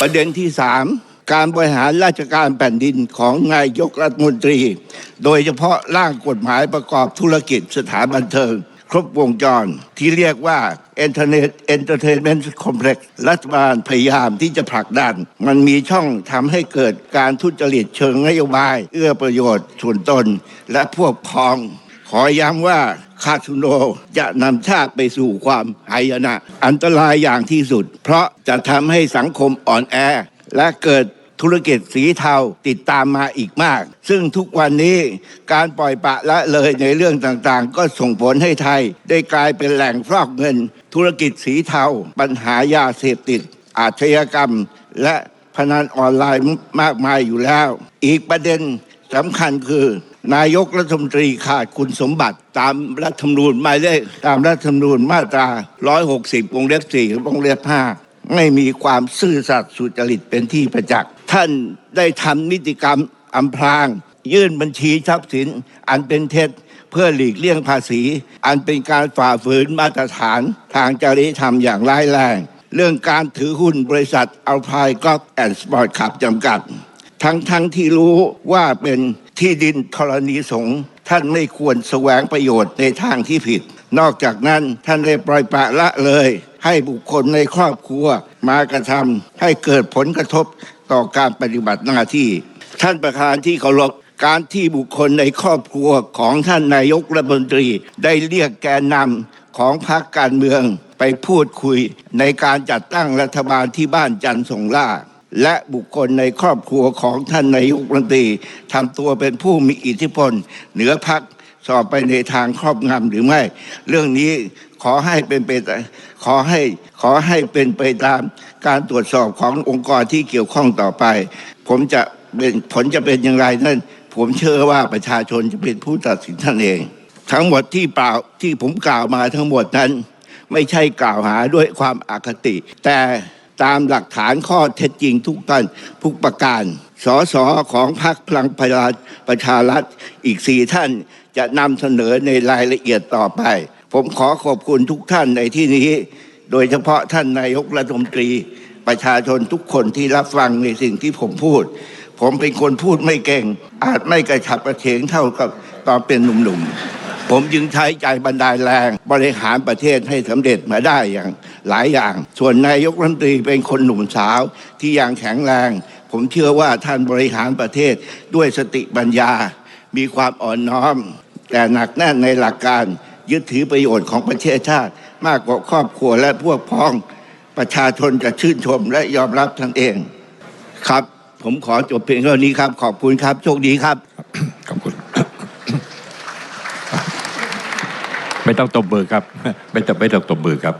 ประเด็นที่สามการบริหารราชการแผ่นดินของนายกรัฐมนตรี โดยเฉพาะร่างกฎหมายประกอบธุรกิจสถานบันเทิง ครบวงจรที่เรียกว่า Internet Entertainment Complex รัฐบาลพยายามที่จะผลักดัน มันมีช่องทำให้เกิดการทุจริตเชิงนโยบาย เอื้อประโยชน์ส่วนตนและพวกพ้อง ขอย้ำว่าคาสิโนจะนำชาติไปสู่ความหายนะ อันตรายอย่างที่สุด เพราะจะทำให้สังคมอ่อนแอ และเกิดธุรกิจสีเทาติดตามมาอีกมาก ซึ่งทุกวันนี้การปล่อยปะละเลยในเรื่องต่างๆ ก็ส่งผลให้ไทย ได้กลายเป็นแหล่งฟอกเงิน ธุรกิจสีเทา ปัญหายาเสพติด อาชญากรรม และพนันออนไลน์มากมายอยู่แล้ว อีกประเด็นสำคัญคือ นายกรัฐมนตรีขาดคุณสมบัติตามรัฐธรรมนูญหมายเลขตามรัฐธรรมนูญมาตรา 160วงเล็บ4วงเล็บ5ไม่มีความซื่อสัตย์สุจริตเป็นที่ประจักษ์ท่านได้ทำนิติกรรมอำพราง ยื่นบัญชีทรัพย์สินอันเป็นเท็จเพื่อหลีกเลี่ยงภาษี อันเป็นการฝ่าฝืนมาตรฐานทางจริยธรรมอย่างร้ายแรง เรื่องการถือหุ้นบริษัทอัลพายกอล์ฟแอนด์สปอร์ตขับจำกัด ทั้งทั้งที่รู้ว่าเป็นที่ดินธรณีสงฆ์ท่านไม่ควรแสวงประโยชน์ในทางที่ผิด นอกจากนั้นท่านได้ปล่อยปละละเลย ให้บุคคลในครอบครัวมากระทำให้เกิดผลกระทบต่อการปฏิบัติหน้าที่ ท่านประธานที่เคารพการที่บุคคลในครอบครัวของท่านนายกรัฐมนตรี ได้เรียกแกนนำของพรรคการเมืองไปพูดคุยในการจัดตั้งรัฐบาลที่บ้านจันทร์สงล่า และบุคคลในครอบครัวของท่านนายกรัฐมนตรีทำตัวเป็นผู้มีอิทธิพล เหนือพักสอบไปในทางครอบงำหรือไม่ เรื่องนี้ขอให้เป็นไปขอให้ขอให้เป็นไปตามการตรวจสอบขององค์กรที่เกี่ยวข้องต่อไป ผมจะเป็นผลจะเป็นอย่างไรนั่นผมเชื่อว่าประชาชนจะเป็นผู้ตัดสินท่านเอง ทั้งหมดที่เปล่าที่ผมกล่าวมาทั้งหมดนั้น ไม่ใช่กล่าวหาด้วยความอคติ แต่ ตามหลักฐานข้อเท็จจริงทุกท่านทุกประการ สสของพรรคพลังประชารัฐอีกสี่ท่านจะนำเสนอในรายละเอียดต่อไป ผมขอขอบคุณทุกท่านในที่นี้ โดยเฉพาะท่านนายกรัฐมนตรี ประชาชนทุกคนที่รับฟังในสิ่งที่ผมพูด ผมเป็นคนพูดไม่เก่ง อาจไม่กระฉับกระเฉงเท่ากับตอนเป็นหนุ่มๆผมจึงใช้ใจบรรดาลแรง บริหารประเทศให้สำเร็จมาได้อย่าง หลายอย่าง ส่วนนายกรัฐมนตรีเป็นคนหนุ่มสาวที่ยังแข็งแรง ผมเชื่อว่าท่านบริหารประเทศด้วยสติปัญญา มีความอ่อนน้อม แต่หนักแน่นในหลักการยึดถือประโยชน์ของประเทศชาติ มากกว่าครอบครัวและพวกพ้องประชาชนจะชื่นชมและยอมรับท่านเองครับ ผมขอจบเพียงเท่านี้ครับ ขอบคุณครับ โชคดีครับ ขอบคุณ ไม่ต้องตบมือครับ ไม่ต้องไม่ต้องตบมือครับ